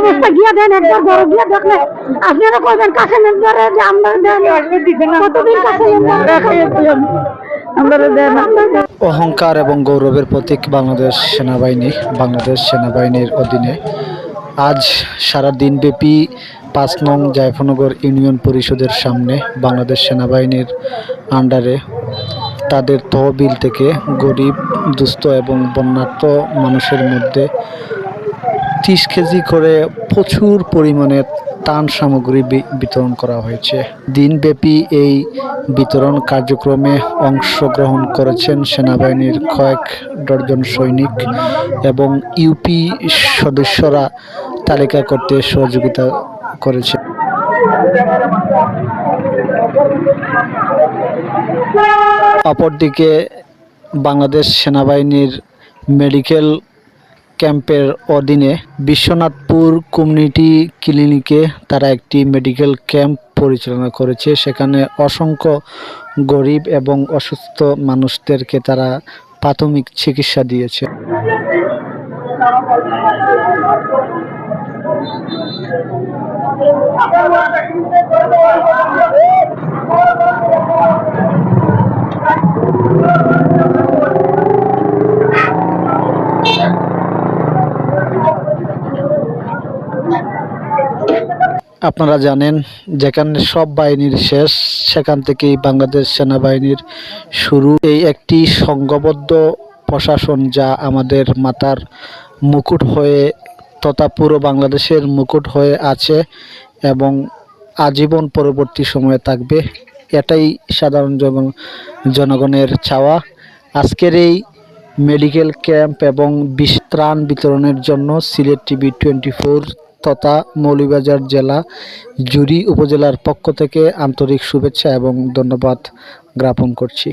অবস্থা গিয়া দেন, একবার গিয়া দেখলে। আপনারা কাছে অহংকার এবং গৌরবের প্রতীক বাংলাদেশ সেনাবাহিনী, বাংলাদেশ সেনাবাহিনীর অধীনে। আজ সারা দিনব্যাপী পাঁচ নং জায়ফনগর ইউনিয়ন পরিষদের সামনে বাংলাদেশ সেনাবাহিনীর আন্ডারে তাদের তহবিল থেকে গরিব, দুস্থ এবং বন্যার্থ মানুষের মধ্যে তিরিশ কেজি করে প্রচুর পরিমাণে ত্রাণ সামগ্রী বিতরণ করা হয়েছে। দিনব্যাপী এই বিতরণ কার্যক্রমে অংশগ্রহণ করেছেন সেনাবাহিনীর কয়েক ডজন সৈনিক এবং ইউপি সদস্যরা তালিকা করতে সহযোগিতা করেছে। অপরদিকে বাংলাদেশ সেনাবাহিনীর মেডিকেল ক্যাম্পের অধীনে বিশ্বনাথপুর কমিউনিটি ক্লিনিকে তারা একটি মেডিকেল ক্যাম্প পরিচালনা করেছে। সেখানে অসংখ্য গরিব এবং অসুস্থ মানুষদেরকে তারা প্রাথমিক চিকিৎসা দিয়েছে। আপনারা জানেন, যেখানে সব বাহিনীর শেষ, সেখান থেকেই বাংলাদেশ সেনাবাহিনীর শুরু। এই একটি সংঘবদ্ধ প্রশাসন যা আমাদের মাতার মুকুট হয়ে, তথা পুরো বাংলাদেশের মুকুট হয়ে আছে এবং আজীবন পরবর্তী সময়ে থাকবে। এটাই সাধারণ জন, জনগণের চাওয়া। আজকের এই মেডিকেল ক্যাম্প এবং বিষ ত্রাণ বিতরণের জন্য সিলেট টিভি টোয়েন্টি তথা মৌলভীবাজার জেলা জুরি উপজেলার পক্ষ থেকে আন্তরিক শুভেচ্ছা এবং ধন্যবাদ জ্ঞাপন করছি।